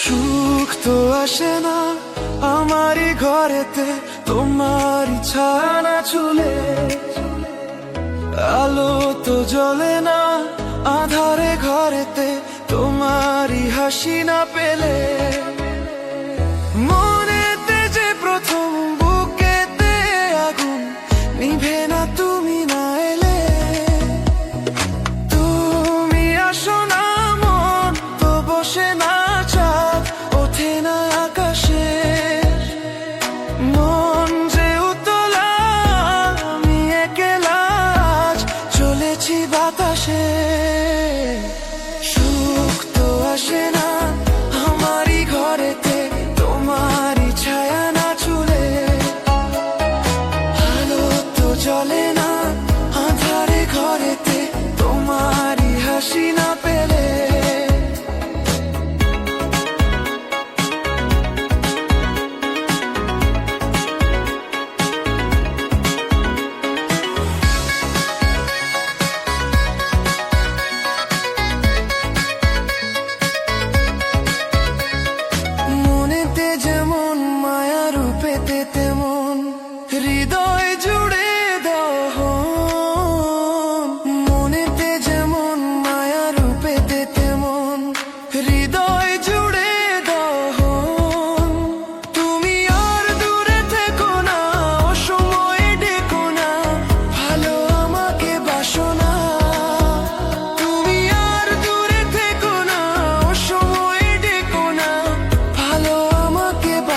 সুখ তো আসে না আমারই ঘরেতে তোমারই ছানা চুলে। আলো তো জ্বলে না হাসি না পেলে, মনেতে যে প্রথম বুকেতে আগুন, নিভে না তুমি না এলে। তুমি আসো না মন, তো বসে না চাঁদ, ওঠে না আকাশে। মন যে উতলা, আমি একলা চলেছি বাতাসে। তোমারই হাসি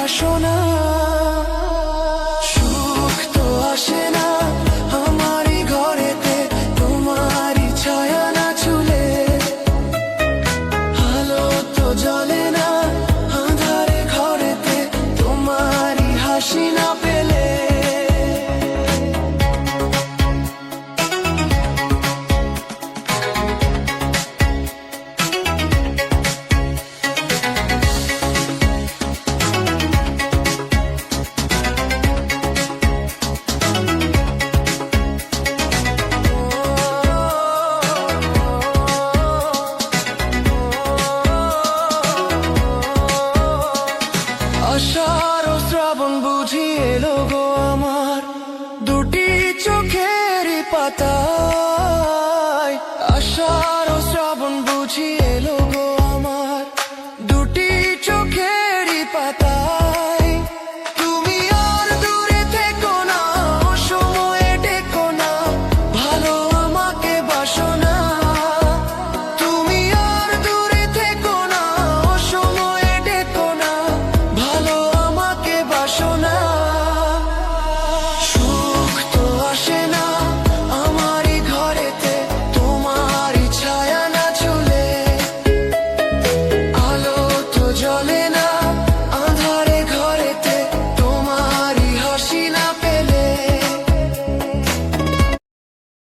বাসনা পাতায় আশার শ্রাবণ বুঝিয়ে এলো।